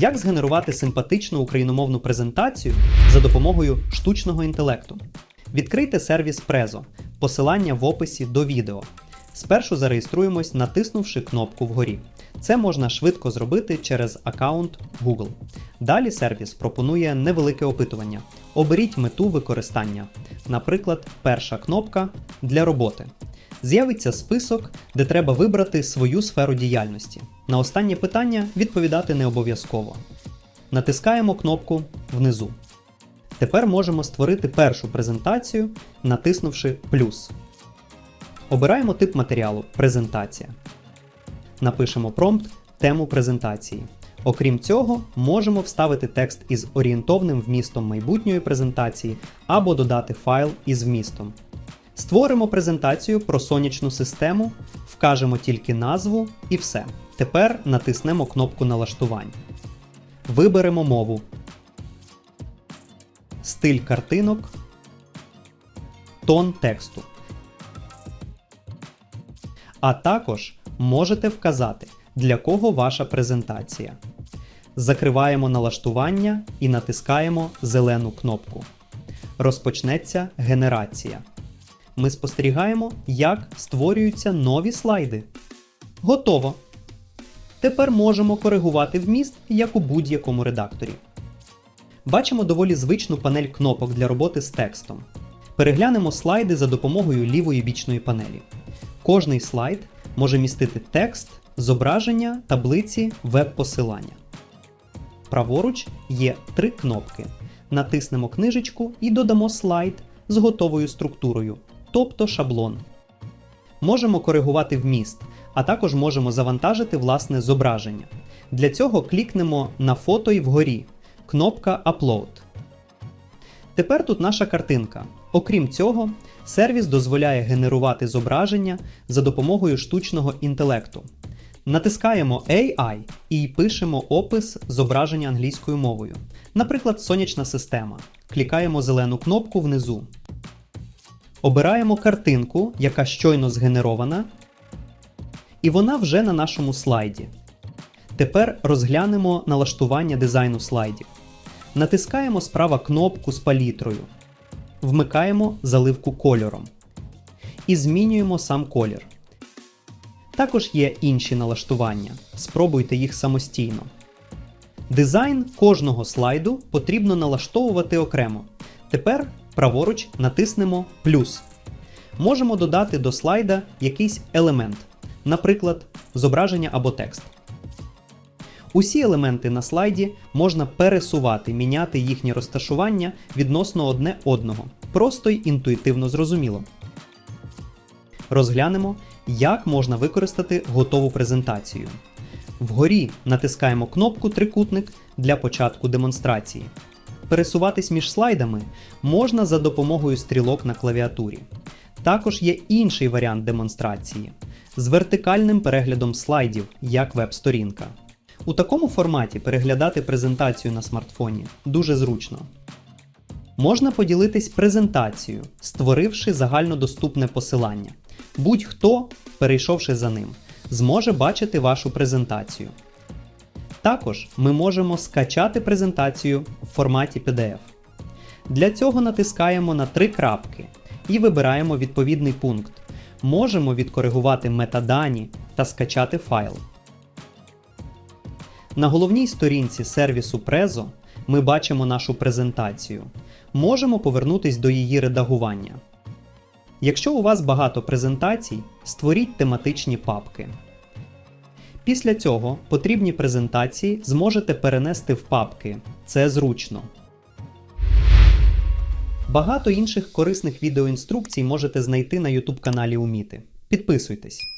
Як згенерувати симпатичну україномовну презентацію за допомогою штучного інтелекту? Відкрийте сервіс Презо, посилання в описі до відео. Спершу зареєструємось, натиснувши кнопку вгорі. Це можна швидко зробити через аккаунт Google. Далі сервіс пропонує невелике опитування. Оберіть мету використання. Наприклад, перша кнопка для роботи. З'явиться список, де треба вибрати свою сферу діяльності. На останнє питання відповідати не обов'язково. Натискаємо кнопку внизу. Тепер можемо створити першу презентацію, натиснувши плюс. Обираємо тип матеріалу презентація. Напишемо промпт тему презентації. Окрім цього, можемо вставити текст із орієнтовним вмістом майбутньої презентації або додати файл із вмістом. Створимо презентацію про сонячну систему, вкажемо тільки назву і все. Тепер натиснемо кнопку налаштувань. Виберемо мову, стиль картинок, тон тексту. А також можете вказати, для кого ваша презентація. Закриваємо налаштування і натискаємо зелену кнопку. Розпочнеться генерація. Ми спостерігаємо, як створюються нові слайди. Готово! Тепер можемо коригувати вміст, як у будь-якому редакторі. Бачимо доволі звичну панель кнопок для роботи з текстом. Переглянемо слайди за допомогою лівої бічної панелі. Кожний слайд може містити текст, зображення, таблиці, веб-посилання. Праворуч є три кнопки. Натиснемо книжечку і додамо слайд з готовою структурою, тобто шаблон. Можемо коригувати вміст, а також можемо завантажити власне зображення. Для цього клікнемо на фото і вгорі. Кнопка Upload. Тепер тут наша картинка. Окрім цього, сервіс дозволяє генерувати зображення за допомогою штучного інтелекту. Натискаємо AI і пишемо опис зображення англійською мовою. Наприклад, сонячна система. Клікаємо зелену кнопку внизу. Обираємо картинку, яка щойно згенерована. І вона вже на нашому слайді. Тепер розглянемо налаштування дизайну слайдів. Натискаємо справа кнопку з палітрою. Вмикаємо заливку кольором. І змінюємо сам колір. Також є інші налаштування. Спробуйте їх самостійно. Дизайн кожного слайду потрібно налаштовувати окремо. Тепер праворуч натиснемо плюс. Можемо додати до слайда якийсь елемент, наприклад, зображення або текст. Усі елементи на слайді можна пересувати, міняти їхнє розташування відносно одне одного. Просто й інтуїтивно зрозуміло. Розглянемо, як можна використати готову презентацію. Вгорі натискаємо кнопку Трикутник для початку демонстрації. Пересуватись між слайдами можна за допомогою стрілок на клавіатурі. Також є інший варіант демонстрації з вертикальним переглядом слайдів, як веб-сторінка. У такому форматі переглядати презентацію на смартфоні дуже зручно. Можна поділитись презентацією, створивши загальнодоступне посилання. Будь-хто, перейшовши за ним, зможе бачити вашу презентацію. Також ми можемо скачати презентацію в форматі PDF. Для цього натискаємо на три крапки і вибираємо відповідний пункт. Можемо відкоригувати метадані та скачати файл. На головній сторінці сервісу Презо ми бачимо нашу презентацію. Можемо повернутись до її редагування. Якщо у вас багато презентацій, створіть тематичні папки. Після цього потрібні презентації зможете перенести в папки. Це зручно. Багато інших корисних відеоінструкцій можете знайти на YouTube каналі Уміти. Підписуйтесь!